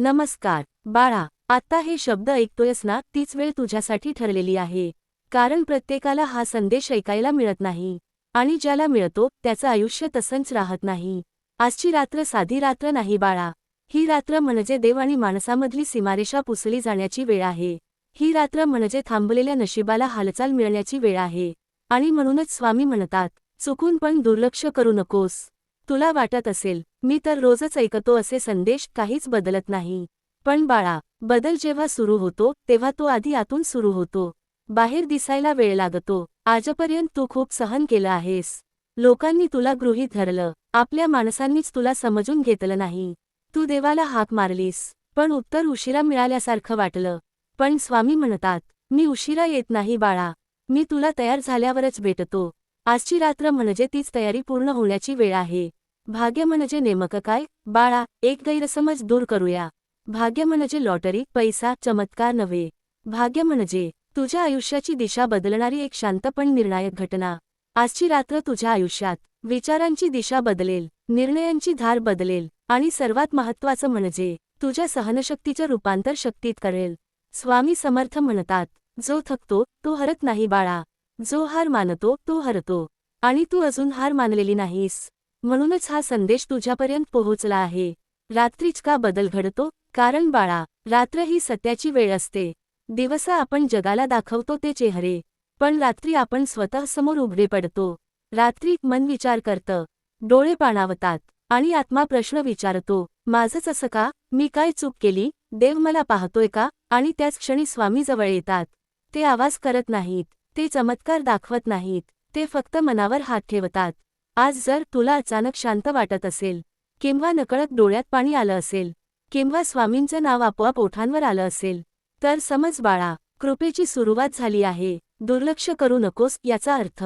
नमस्कार. बाळा आत्ता हे शब्द ऐकतोयस ना? तीच वेळ तुझ्यासाठी ठरलेली आहे. कारण प्रत्येकाला हा संदेश ऐकायला मिळत नाही. आणि ज्याला मिळतो त्याचं आयुष्य तसंच राहत नाही. आजची रात्र साधी रात्र नाही बाळा. ही रात्र म्हणजे देव आणि माणसामधली सीमारेषा पुसली जाण्याची वेळ आहे. ही रात्र म्हणजे थांबलेल्या नशिबाला हालचाल मिळण्याची वेळ आहे. आणि म्हणूनच स्वामी म्हणतात चुकून पण दुर्लक्ष करू नकोस. तुला वाटत असेल मी तर रोजच ऐकतो असे संदेश काहीच बदलत नाही. पण बाळा बदल जेव्हा सुरू होतो तेव्हा तो आधी आतून सुरू होतो. बाहेर दिसायला वेळ लागतो. आजपर्यंत तू खूप सहन केलं आहेस. लोकांनी तुला गृहीत धरलं. आपल्या माणसांनीच तुला समजून घेतलं नाही. तू देवाला हाक मारलीस. पण उत्तर उशिरा मिळाल्यासारखं वाटलं. पण स्वामी म्हणतात मी उशिरा येत नाही बाळा. मी तुला तयार झाल्यावरच भेटतो. आजची रात्र म्हणजे तीच तयारी पूर्ण होण्याची वेळ आहे. भाग्य म्हणजे नेमकं काय? बाळा एक गैरसमज दूर करूया. भाग्य म्हणजे लॉटरी पैसा चमत्कार नव्हे. भाग्य म्हणजे तुझ्या आयुष्याची दिशा बदलणारी एक शांत पण निर्णायक घटना. आजची रात्र तुझ्या आयुष्यात. विचारांची दिशा बदलेल निर्णयांची धार बदलेल आणि सर्वात महत्त्वाचं म्हणजे तुझ्या सहनशक्तीचं रूपांतर शक्तीत करेल. स्वामी समर्थ म्हणतात जो थकतो तो हरत नाही बाळा. जो हार मानतो तो हरतो. आणि तू अजून हार मानलेली नाहीस. म्हणूनच हा संदेश तुझ्यापर्यंत पोहोचला आहे. रात्रीच का बदल घडतो? कारण बाळा रात्र ही सत्याची वेळ असते. दिवसा आपण जगाला दाखवतो ते चेहरे. पण रात्री आपण स्वतः समोर उघडे पडतो. रात्री मन विचार करतं. डोळे पाणावतात. आणि आत्मा प्रश्न विचारतो. माझंच असं का? मी काय चूक केली? देव मला पाहतोय का? आणि त्याच क्षणी स्वामी जवळ येतात. ते आवाज करत नाहीत. ते चमत्कार दाखवत नाहीत. ते फक्त मनावर हात ठेवतात. आज जर तुला अचानक शांत वाटत असेल किंवा नकळत डोळ्यात पाणी आलं असेल किंवा स्वामींचं नाव आपोआप ओठांवर आलं असेल तर समज बाळा कृपेची सुरुवात झाली आहे दुर्लक्ष करू नकोस याचा अर्थ.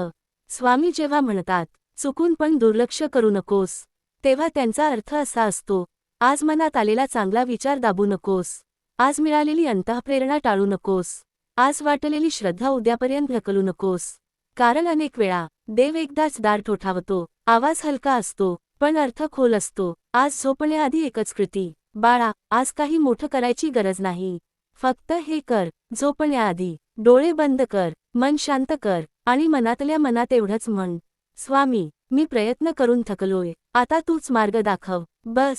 स्वामी जेव्हा म्हणतात चुकून पण दुर्लक्ष करू नकोस तेव्हा त्यांचा अर्थ असा असतो आज मनात आलेला चांगला विचार दाबू नकोस आज मिळालेली अंतःप्रेरणा टाळू नकोस आज वाटलेली श्रद्धा उद्यापर्यंत ढकलू नकोस. कारण अनेक वेळा देव एकदाच दार ठोठावतो आवाज हलका असतो पण अर्थ खोल असतो. आज झोपण्याआधी एकच कृती. बाळा आज काही मोठं करायची गरज नाही. फक्त हे कर झोपण्याआधी. डोळे बंद कर मन शांत कर आणि मनातल्या मनात एवढंच म्हण. स्वामी मी प्रयत्न करून थकलोय. आता तूच मार्ग दाखव. बस.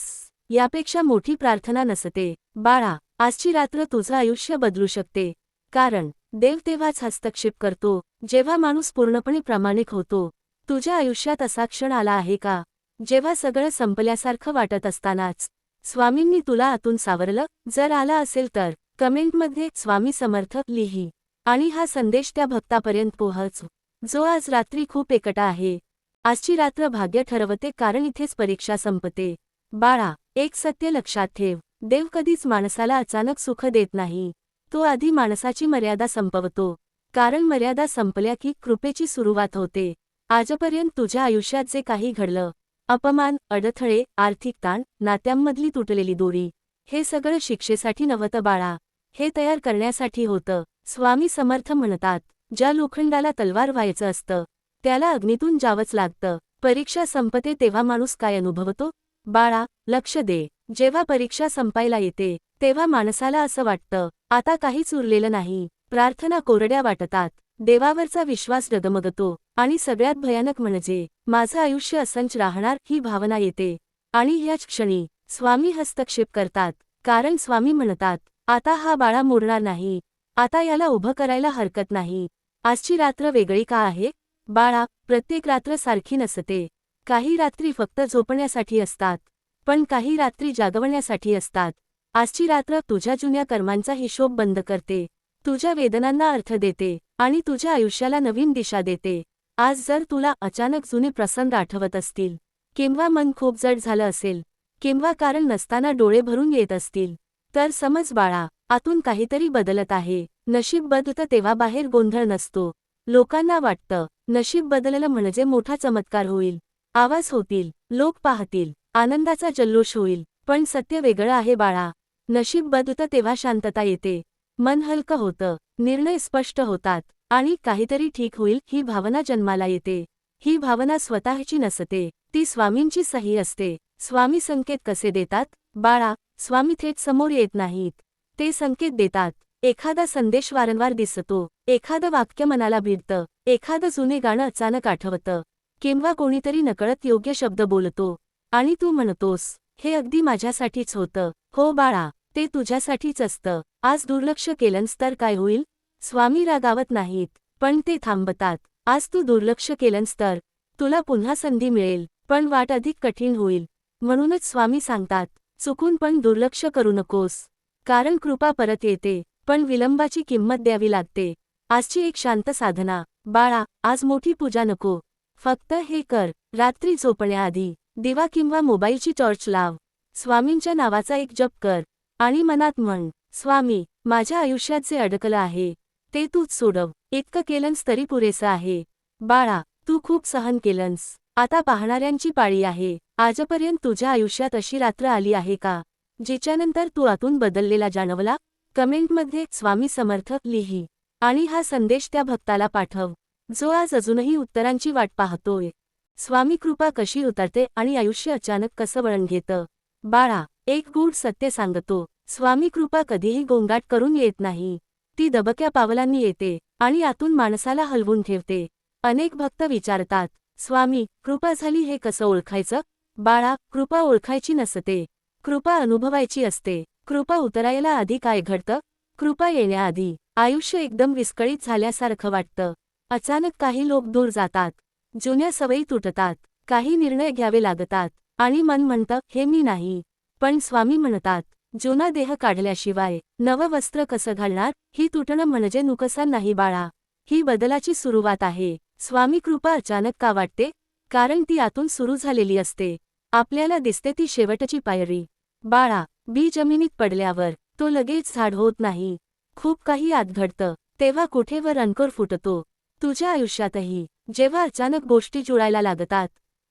यापेक्षा मोठी प्रार्थना नसते. बाळा आजची रात्र तुझं आयुष्य बदलू शकते. कारण देव तेव्हाच हस्तक्षेप करतो. जेव्हा माणूस पूर्णपणे प्रामाणिक होतो तुझ्या आयुष्यात असा क्षण आला आहे का? जेव्हा सगळं संपल्यासारखं वाटत असतानाच स्वामींनी तुला आतून सावरलं जर आला असेल तर कमेंटमध्ये स्वामी समर्थ लिही. आणि हा संदेश त्या भक्तापर्यंत पोहच. जो आज रात्री खूप एकटा आहे आजची रात्र भाग्य ठरवते कारण इथेच परीक्षा संपते. बाळा एक सत्य लक्षात ठेव देव कधीच माणसाला अचानक सुख देत नाही. तो आधी माणसाची मर्यादा संपवतो. कारण मर्यादा संपल्या की कृपेची सुरुवात होते. आजपर्यंत तुझ्या आयुष्यात जे काही घडलं अपमान अडथळे आर्थिक ताण नात्यांमधली तुटलेली दोरी हे सगळं शिक्षेसाठी नव्हतं बाळा. हे तयार करण्यासाठी होतं. स्वामी समर्थ म्हणतात ज्या लोखंडाला तलवार व्हायचं असतं त्याला अग्नीतून जावंच लागतं. परीक्षा संपते तेव्हा माणूस काय अनुभवतो? बाळा लक्ष दे. जेव्हा परीक्षा संपायला येते तेव्हा माणसाला असं वाटतं आता काहीच उरलेलं नाही. प्रार्थना कोरड्या वाटतात. देवावरचा विश्वास डगमगतो आणि सगळ्यात भयानक म्हणजे माझं आयुष्य असंच राहणार ही भावना येते. आणि ह्याच क्षणी स्वामी हस्तक्षेप करतात. कारण स्वामी म्हणतात आता हा बाळा मोडणार नाही. आता याला उभं करायला हरकत नाही. आजची रात्र वेगळी का आहे? बाळा प्रत्येक रात्र सारखी नसते. काही रात्री फक्त झोपण्यासाठी असतात. पण काही रात्री जागवण्यासाठी असतात. आजची रात्र तुझ्या जुन्या कर्मांचा हिशोब बंद करते. तुझ्या वेदनांना अर्थ देते आणि तुझ्या आयुष्याला नवीन दिशा देते. आज जर तुला अचानक जुने प्रसंग आठवत असतील किंवा मन खूप जड झालं असेल किंवा कारण नसताना डोळे भरून येत असतील तर समज बाळा आतून काहीतरी बदलत आहे. नशीब बदलतं तेव्हा बाहेर गोंधळ नसतो. लोकांना वाटतं नशीब बदललं म्हणजे मोठा चमत्कार होईल. आवाज होतील लोक पाहतील आनंदाचा जल्लोष होईल. पण सत्य वेगळं आहे बाळा. नशीब बदलतं तेव्हा शांतता येते. मन हलकं होतं निर्णय स्पष्ट होतात आणि काहीतरी ठीक होईल ही भावना जन्माला येते. ही भावना स्वतःची नसते ती स्वामींची सही असते. स्वामी संकेत कसे देतात? बाळा स्वामी थेट समोर येत नाहीत. ते संकेत देतात. एखादा संदेश वारंवार दिसतो एखादं वाक्य मनाला भिडतं एखादं जुने गाणं अचानक आठवतं किंवा कोणीतरी नकळत योग्य शब्द बोलतो आणि तू म्हणतोस हे अगदी माझ्यासाठीच होतं. हो बाळा ते तुझ्यासाठीच असतं. आज दुर्लक्ष केलंस तर काय होईल? स्वामी रागावत नाहीत पण ते थांबतात. आज तू दुर्लक्ष केलंस तर तुला पुन्हा संधी मिळेल पण वाट अधिक कठीण होईल. म्हणूनच स्वामी सांगतात चुकून पण दुर्लक्ष करू नकोस. कारण कृपा परत येते पण विलंबाची किंमत द्यावी लागते. आजची एक शांत साधना. बाळा आज मोठी पूजा नको. फक्त हे कर. रात्री झोपण्याआधी दिवा किंवा मोबाईलची टॉर्च लाव. स्वामींच्या नावाचा एक जप कर. आणि मनात म्हण स्वामी माझ्या आयुष्यात जे अडकलं आहे. ते तूच सोडव. इतकं केलंस तरी पुरेसं आहे. बाळा तू खूप सहन केलंस. आता पाहणाऱ्यांची पाळी आहे. आजपर्यंत तुझ्या आयुष्यात अशी रात्र आली आहे का? जिच्यानंतर तू आतून बदललेला जाणवला? कमेंटमध्ये स्वामी समर्थक लिही. आणि हा संदेश त्या भक्ताला पाठव. जो आज अजूनही उत्तरांची वाट पाहतोय. स्वामी कृपा कशी उतरते आणि आयुष्य अचानक कसं वळण घेतं? बाळा एक गूढ सत्य सांगतो. स्वामी कृपा कधीही गोंगाट करून येत नाही. ती दबक्या पावलांनी येते आणि आतून माणसाला हलवून ठेवते. अनेक भक्त विचारतात स्वामी कृपा झाली हे कसं ओळखायचं? बाळा कृपा ओळखायची नसते. कृपा अनुभवायची असते. कृपा उतरायला आधी काय घडतं? कृपा येण्याआधी आयुष्य एकदम विस्कळीत झाल्यासारखं वाटतं. अचानक काही लोक दूर जातात. जुन्या सवयी तुटतात. काही निर्णय घ्यावे लागतात आणि मन म्हणतं हे मी नाही. पण स्वामी म्हणतात जुना देह काढल्याशिवाय नवं वस्त्र कसं घालणार? ही तुटणं म्हणजे नुकसान नाही बाळा. ही बदलाची सुरुवात आहे. स्वामी कृपा अचानक का वाटते? कारण ती आतून सुरू झालेली असते. आपल्याला दिसते ती शेवटची पायरी. बाळा बी जमिनीत पडल्यावर तो लगेच झाड होत नाही. खूप काही आत घडतं. तेव्हा कुठे वर अंकुर फुटतो? तुझ्या आयुष्यातही जेव्हा अचानक गोष्टी जुळायला लागतात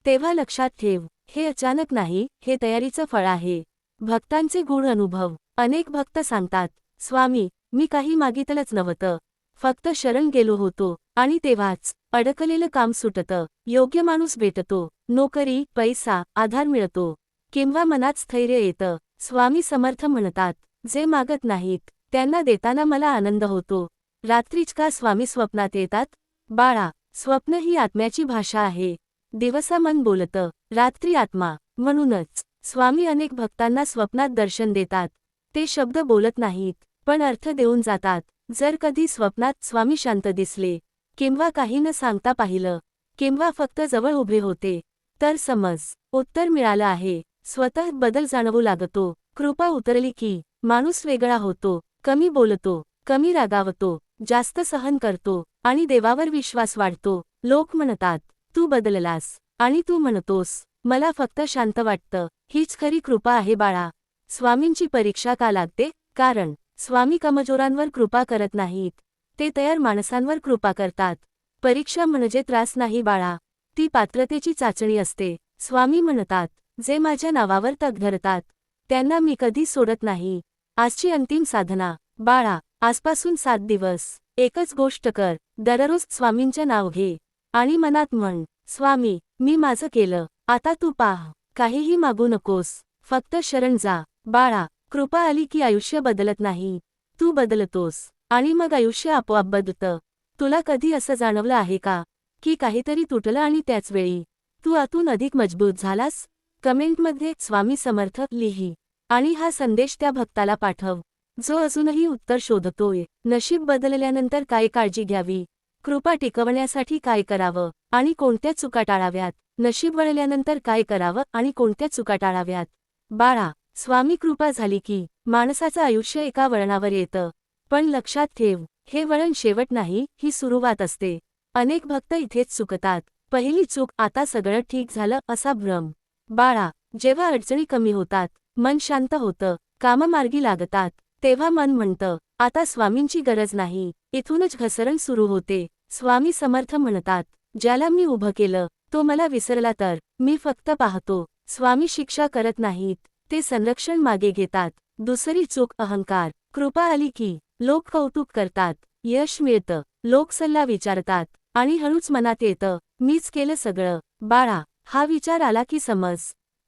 तेव्हा लक्षात ठेव. हे अचानक नाही हे तयारीचं फळ आहे. भक्तांचे गुण अनुभव. अनेक भक्त सांगतात स्वामी मी काही मागितलंच नव्हतं. फक्त शरण गेलो होतो आणि तेव्हाच अडकलेलं काम सुटतं. योग्य माणूस भेटतो. नोकरी पैसा आधार मिळतो. किंवा मनात स्थैर्य येतं स्वामी समर्थ म्हणतात जे मागत नाहीत त्यांना देताना मला आनंद होतो. रात्रीच का स्वामी स्वप्नात येतात? बाळा स्वप्न ही आत्म्याची भाषा आहे. दिवसा मन बोलतं रात्री आत्मा म्हणूनच. स्वामी अनेक भक्तांना स्वप्नात दर्शन देतात. ते शब्द बोलत नाहीत पण अर्थ देऊन जातात. जर कधी स्वप्नात स्वामी शांत दिसले किंवा काही न सांगता पाहिलं किंवा फक्त जवळ उभे होते तर समज उत्तर मिळालं आहे. स्वतः बदल जाणवू लागतो. कृपा उतरली की माणूस वेगळा होतो कमी बोलतो कमी रागावतो जास्त सहन करतो आणि देवावर विश्वास वाढतो. लोक म्हणतात तू बदललास आणि तू म्हणतोस मला फक्त शांत वाटतं हीच खरी कृपा आहे बाळा. स्वामींची परीक्षा का लागते? कारण स्वामी कमजोरांवर कृपा करत नाहीत. ते तयार माणसांवर कृपा करतात. परीक्षा म्हणजे त्रास नाही बाळा. ती पात्रतेची चाचणी असते. स्वामी म्हणतात जे माझ्या नावावर तग धरतात त्यांना मी कधी सोडत नाही. आजची अंतिम साधना. बाळा आजपासून सात दिवस. एकच गोष्ट कर. दररोज स्वामींचं नाव घे. आणि मनात म्हण स्वामी मी माझं केलं. आता तू पाह. काहीही मागू नकोस. फक्त शरण जा. बाळा कृपा आली की आयुष्य बदलत नाही. तू बदलतोस. आणि मग आयुष्य आपोआप बदलतं. तुला कधी असं जाणवलं आहे का? की काहीतरी तुटलं आणि त्याच वेळी. तू आतून अधिक मजबूत झालास? कमेंटमध्ये स्वामी समर्थक लिही. आणि हा संदेश त्या भक्ताला पाठव. जो अजूनही उत्तर शोधतोय. नशीब बदलल्यानंतर काय काळजी घ्यावी? कृपा टिकवण्यासाठी काय करावं आणि कोणत्या चुका टाळाव्यात? नशीब वळल्यानंतर काय करावं आणि कोणत्या चुका टाळाव्यात? बाळा स्वामी कृपा झाली की माणसाचं आयुष्य एका वळणावर येतं. पण लक्षात ठेव हे वळण शेवट नाही ही सुरुवात असते. अनेक भक्त इथेच चुकतात. पहिली चूक आता सगळं ठीक झालं असा भ्रम. बाळा जेव्हा अडचणी कमी होतात मन शांत होतं काममार्गी लागतात तेव्हा मन म्हणतं आता स्वामींची गरज नाही. इथूनच घसरण सुरू होते. स्वामी समर्थ म्हणतात ज्याला मी उभं केलं तो मला विसरला तर मी फक्त पाहतो. स्वामी शिक्षा करत नाहीत ते संरक्षण मागे घेतात. दुसरी चूक अहंकार. कृपा आली की लोक कौतुक करतात. यश मिळतं. लोक सल्ला विचारतात. आणि हळूच मनात येतं मीच केलं सगळं. बाळा हा विचार आला की समज.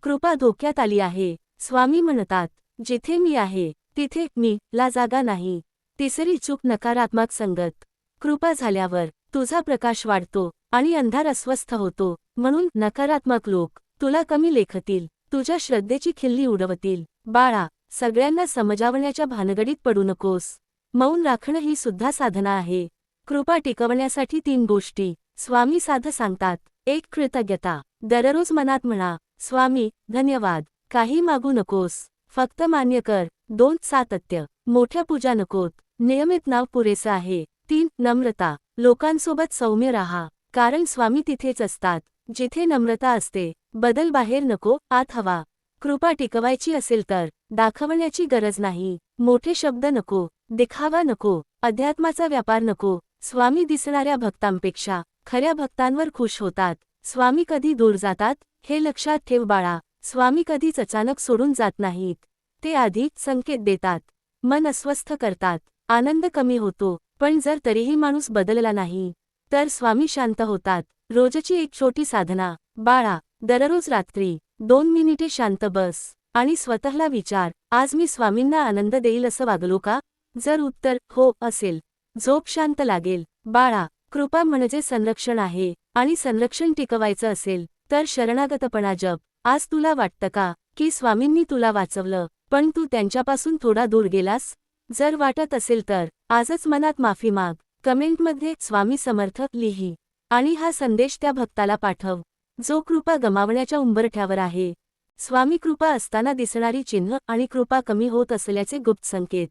कृपा धोक्यात आली आहे. स्वामी म्हणतात जिथे मी आहे तिथे मी ला जागा नाही. तिसरी चूक नकारात्मक संगत. कृपा झाल्यावर तुझा प्रकाश वाढतो आणि अंधार अस्वस्थ होतो म्हणून नकारात्मक लोक तुला कमी लेखतील तुझ्या श्रद्धेची खिल्ली उडवतील. बाळा सगळ्यांना समजावण्याच्या भानगडीत पडू नकोस. मौन राखणं ही सुद्धा साधना आहे. कृपा टिकवण्यासाठी तीन गोष्टी स्वामी साध सांगतात. एक कृतज्ञता. दररोज मनात म्हणा स्वामी धन्यवाद. काही मागू नकोस. फक्त मान्य कर. दोन सातत्य. मोठ्या पूजा नकोत नियमित नाव पुरेसं आहे. तीन नम्रता. लोकांसोबत सौम्य राहा. कारण स्वामी तिथेच असतात. जिथे नम्रता असते. बदल बाहेर नको. आत हवा. कृपा टिकवायची असेल तर. दाखवण्याची गरज नाही. मोठे शब्द नको. दिखावा नको. अध्यात्माचा व्यापार नको. स्वामी दिसणाऱ्या भक्तांपेक्षा खऱ्या भक्तांवर खुश होतात. स्वामी कधी दूर जातात? हे लक्षात ठेव बाळा. स्वामी कधीच अचानक सोडून जात नाहीत. ते अधिक संकेत देतात. मन अस्वस्थ करतात. आनंद कमी होतो. पण जर तरीही माणूस बदलला नाही तर स्वामी शांत होतात. रोजची एक छोटी साधना. बाळा दररोज रात्री दोन मिनिटे शांत बस आणि स्वतःला विचार. आज मी स्वामींना आनंद देईल असं वागलो का? जर उत्तर हो असेल. झोप शांत लागेल. बाळा कृपा म्हणजे संरक्षण आहे आणि संरक्षण टिकवायचं असेल तर शरणागतपणा जप. आज तुला वाटतं का की स्वामींनी तुला वाचवलं? पण तू त्यांच्यापासून थोडा दूर गेलास? जर वाटत असेल तर. आजच मनात माफी माग. कमेंटमध्ये स्वामी समर्थक लिही. आणि हा संदेश त्या भक्ताला पाठव. जो कृपा गमावण्याच्या उंबरठ्यावर आहे. स्वामी कृपा असताना दिसणारी चिन्ह आणि कृपा कमी होत असल्याचे गुप्त संकेत.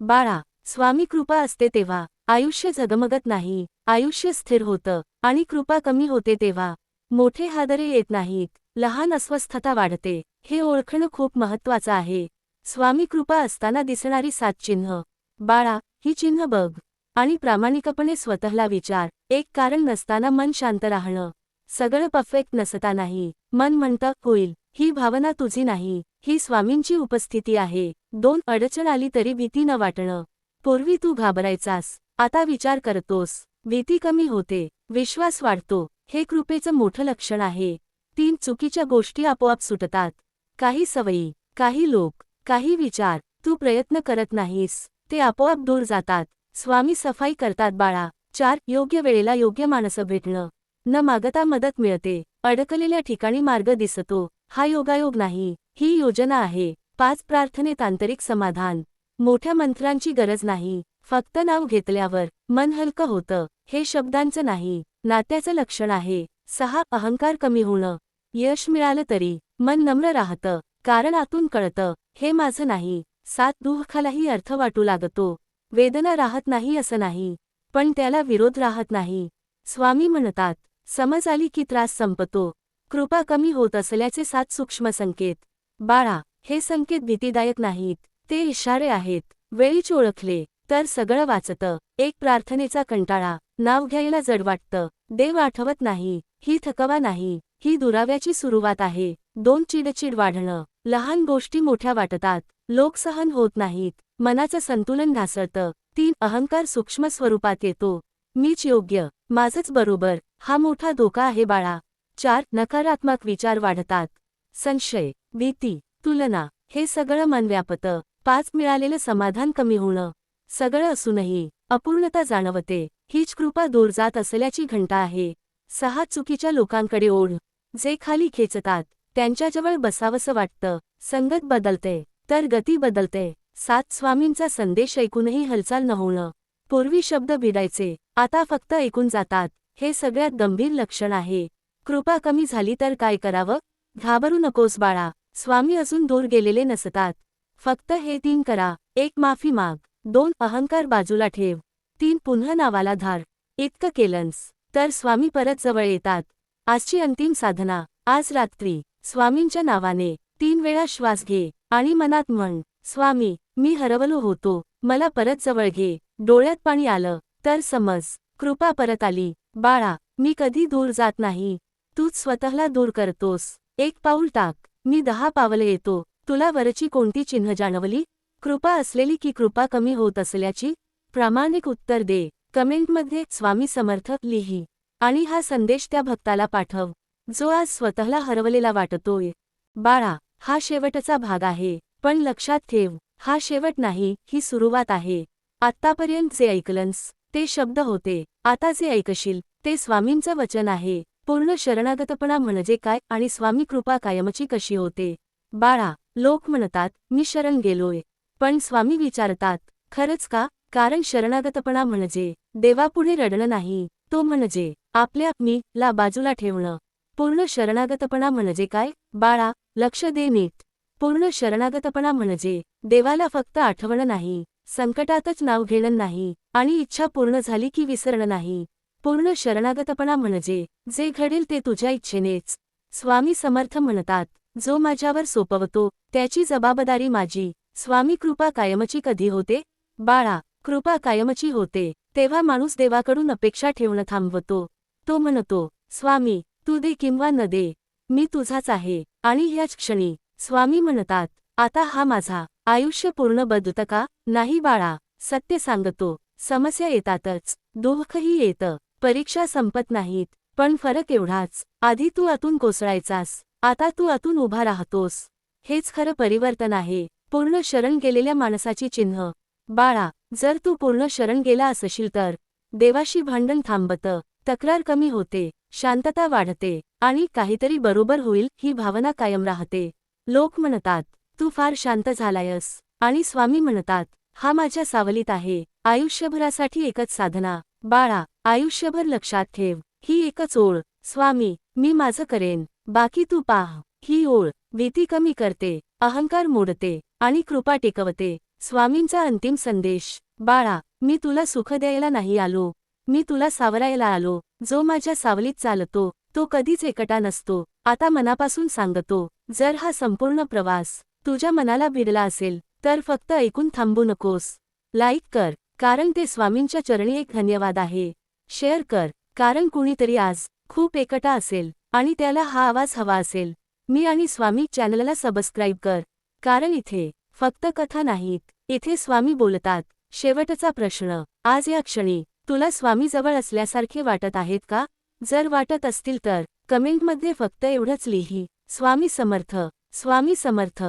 बाळा स्वामी कृपा असते तेव्हा. आयुष्य झगमगत नाही. आयुष्य स्थिर होतं. आणि कृपा कमी होते तेव्हा. मोठे हादरे येत नाहीत. लहान अस्वस्थता वाढते. हे ओळखणं खूप महत्वाचं आहे. स्वामी कृपा असताना दिसणारी सात चिन्ह. बाळा ही चिन्ह बघ. आणि प्रामाणिकपणे स्वतःला विचार. एक कारण नसताना मन शांत राहणं. सगळं परफेक्ट नसता नाही. मन म्हणतं होईल. ही भावना तुझी नाही. ही स्वामींची उपस्थिती आहे. दोन अडचण आली तरी भीती न वाटणं. पूर्वी तू घाबरायचास. आता विचार करतोस. भीती कमी होते. विश्वास वाढतो. हे कृपेचं मोठं लक्षण आहे. तीन चुकीच्या गोष्टी आपोआप सुटतात. काही सवयी काही लोक काही विचार तू प्रयत्न करत नाहीस ते आपोआप दूर जातात. स्वामी सफाई करतात बाळा. चार योग्य वेळेला योग्य माणसं भेटणं. न मागता मदत मिळते. अडकलेल्या ठिकाणी मार्ग दिसतो. हा योगायोग नाही. ही योजना आहे. पाच प्रार्थनेत आंतरिक समाधान. मोठ्या मंत्रांची गरज नाही. फक्त नाव घेतल्यावर मन हलकं होतं. हे शब्दांचं नाही. नात्याचं लक्षण आहे. सहा अहंकार कमी होणं. यश मिळालं तरी मन नम्र राहतं कारण आतून कळतं हे माझं नाही सात दुःखालाही अर्थ वाटू लागतो वेदना राहत नाही असं नाही पण त्याला विरोध राहत नाही. स्वामी म्हणतात समज आली की त्रास संपतो कृपा कमी होत असल्याचे सात सूक्ष्म संकेत. बाळा हे संकेत भीतीदायक नाहीत ते इशारे आहेत. वेळीच ओळखले तर सगळं वाचतं एक प्रार्थनेचा कंटाळा नाव घ्यायला जड वाटतं देव आठवत नाही ही थकवा नाही ही दुराव्याची सुरुवात आहे. दोन चिडचिड वाढणं. लहान गोष्टी मोठ्या वाटतात. लोक सहन होत नाहीत. मनाचं संतुलन ढासळतं. तीन अहंकार सूक्ष्म स्वरूपात येतो. मीच योग्य. माझंच बरोबर. हा मोठा धोका आहे बाळा. चार नकारात्मक विचार वाढतात. संशय. भीती. तुलना. हे सगळं मन व्यापतं. पाच मिळालेलं समाधान कमी होणं. सगळं असूनही अपूर्णता जाणवते. हीच कृपा दूर जात असल्याची घंटा आहे. सहा चुकीच्या लोकांकडे ओढ. जे खाली खेचतात त्यांच्याजवळ बसावंसं वाटतं. संगत बदलते तर गती बदलते. सात स्वामींचा संदेश ऐकूनही हालचाल न होणं. पूर्वी शब्द भिडायचे आता फक्त ऐकून जातात. हे सगळ्यात गंभीर लक्षण आहे. कृपा कमी झाली तर काय करावं? घाबरू नकोस बाळा. स्वामी अजून दूर गेलेले नसतात. फक्त हे तीन करा. एक माफी माग. दोन अहंकार बाजूला ठेव. तीन पुन्हा नावाला धार. इतकं केलंस. तर स्वामी परत जवळ येतात. आजची अंतिम साधना आज रात्री. स्वामींच्या नावाने तीन वेळा श्वास घे आणि मनात म्हण स्वामी मी हरवलो होतो. मला परत जवळ घे. डोळ्यात पाणी आलं तर समज कृपा परत आली. बाळा मी कधी दूर जात नाही. तूच स्वतःला दूर करतोस. एक पाऊल टाक. मी दहा पावलं येतो. तुला वरची कोणती चिन्ह जाणवली? कृपा असलेली की कृपा कमी होत असल्याची प्रामाणिक उत्तर दे. कमेंटमध्ये स्वामी समर्थक लिही. आणि हा संदेश त्या भक्ताला पाठव. जो आज स्वतःला हरवलेला वाटतोय. बाळा हा शेवटचा भाग आहे. पण लक्षात ठेव हा शेवट नाही ही सुरुवात आहे. आत्तापर्यंत जे ऐकलंस ते शब्द होते. आता जे ऐकशील ते स्वामींचं वचन आहे. पूर्ण शरणागतपणा म्हणजे काय आणि स्वामी कृपा कायमची कशी होते? बाळा लोक म्हणतात मी शरण गेलोय. पण स्वामी विचारतात खरंच का? कारण शरणागतपणा म्हणजे देवापुढे रडणं नाही. तो म्हणजे आपल्या मी ला बाजूला ठेवणं. पूर्ण शरणागतपणा म्हणजे काय? बाळा लक्ष दे नीट. पूर्ण शरणागतपणा म्हणजे देवाला फक्त आठवणं नाही संकटातच नाव घेणं नाही आणि इच्छा पूर्ण झाली की विसरणं नाही. पूर्ण शरणागतपणा म्हणजे जे घडेल ते तुझ्या इच्छेनेच. स्वामी समर्थ म्हणतात जो माझ्यावर सोपवतो त्याची जबाबदारी माझी. स्वामी कृपा कायमची कधी होते? बाळा कृपा कायमची होते. तेव्हा माणूस देवाकडून अपेक्षा ठेवणं थांबवतो. तो म्हणतो स्वामी तू दे किंवा न दे मी तुझाच आहे आणि ह्याच क्षणी स्वामी म्हणतात आता हा माझा आयुष्य पूर्ण बदलतं का? नाही बाळा सत्य सांगतो समस्या येतातच दुःखही येतं परीक्षा संपत नाहीत पण फरक एवढाच आधी तू आतून कोसळायचास आता तू आतून उभा राहतोस हेच खरं परिवर्तन आहे पूर्ण शरण गेलेल्या माणसाची चिन्ह बाळा जर तू पूर्ण शरण गेला असशील तर देवाशी भांडण थांबतं तक्रार कमी होते शांतता वाढते आणि काहीतरी बरोबर होईल ही भावना कायम राहते. लोक म्हणतात तू फार शांत झालायस. आणि स्वामी म्हणतात हा माझ्या सावलीत आहे. आयुष्यभरासाठी एकच साधना. बाळा आयुष्यभर लक्षात ठेव. ही एकच ओळ. स्वामी मी माझं करेन. बाकी तू पाह. ही ओळ. भीती कमी करते. अहंकार मोडते आणि कृपा टेकवते. स्वामींचा अंतिम संदेश बाळा मी तुला सुख द्यायला नाही आलो. मी तुला सावरायला आलो. जो माझ्या सावलीत चालतो तो कधीच एकटा नसतो. आता मनापासून सांगतो जर हा संपूर्ण प्रवास तुझ्या मनाला भिडला असेल तर फक्त ऐकून थांबू नकोस. लाईक कर कारण ते स्वामींच्या चरणी एक धन्यवाद आहे. शेअर कर कारण कुणीतरी आज खूप एकटा असेल आणि त्याला हा आवाज हवा असेल. मी आणि स्वामी चॅनलला सबस्क्राईब कर कारण इथे फक्त कथा नाहीत इथे स्वामी बोलतात. शेवटचा प्रश्न आज या क्षणी तुला स्वामीजवळ असल्यासारखे वाटत आहेत का? जर वाटत असतील तर कमेंटमध्ये फक्त एवढंच लिही. स्वामी समर्थ. स्वामी समर्थ.